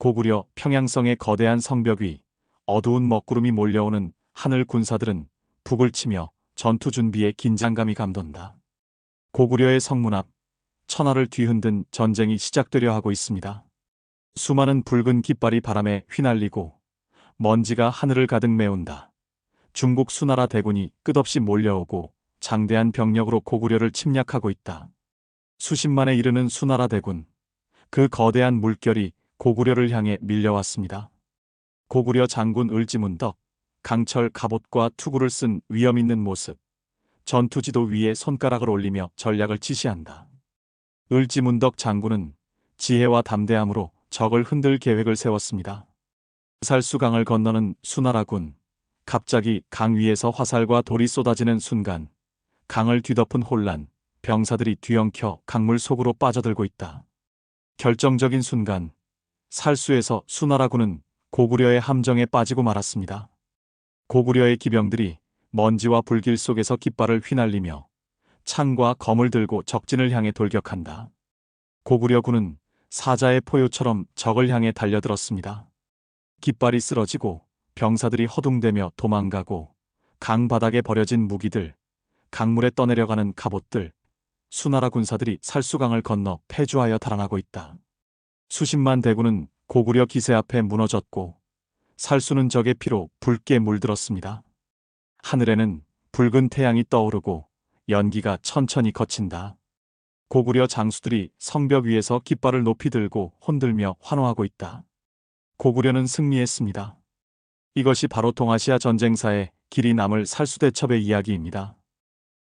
고구려 평양성의 거대한 성벽 위 어두운 먹구름이 몰려오는 하늘 군사들은 북을 치며 전투 준비에 긴장감이 감돈다. 고구려의 성문 앞 천하를 뒤흔든 전쟁이 시작되려 하고 있습니다. 수많은 붉은 깃발이 바람에 휘날리고 먼지가 하늘을 가득 메운다. 중국 수나라 대군이 끝없이 몰려오고 장대한 병력으로 고구려를 침략하고 있다. 수십만에 이르는 수나라 대군, 그 거대한 물결이 고구려를 향해 밀려왔습니다. 고구려 장군 을지문덕, 강철 갑옷과 투구를 쓴 위험 있는 모습, 전투지도 위에 손가락을 올리며 전략을 지시한다. 을지문덕 장군은 지혜와 담대함으로 적을 흔들 계획을 세웠습니다. 살수강을 건너는 수나라군, 갑자기 강 위에서 화살과 돌이 쏟아지는 순간, 강을 뒤덮은 혼란, 병사들이 뒤엉켜 강물 속으로 빠져들고 있다. 결정적인 순간, 살수에서 수나라군은 고구려의 함정에 빠지고 말았습니다. 고구려의 기병들이 먼지와 불길 속에서 깃발을 휘날리며 창과 검을 들고 적진을 향해 돌격한다. 고구려군은 사자의 포효처럼 적을 향해 달려들었습니다. 깃발이 쓰러지고 병사들이 허둥대며 도망가고 강 바닥에 버려진 무기들, 강물에 떠내려가는 갑옷들, 수나라 군사들이 살수강을 건너 패주하여 달아나고 있다. 수십만 대군은 고구려 기세 앞에 무너졌고 살수는 적의 피로 붉게 물들었습니다. 하늘에는 붉은 태양이 떠오르고 연기가 천천히 거친다. 고구려 장수들이 성벽 위에서 깃발을 높이 들고 혼들며 환호하고 있다. 고구려는 승리했습니다. 이것이 바로 동아시아 전쟁사의 길이 남을 살수대첩의 이야기입니다.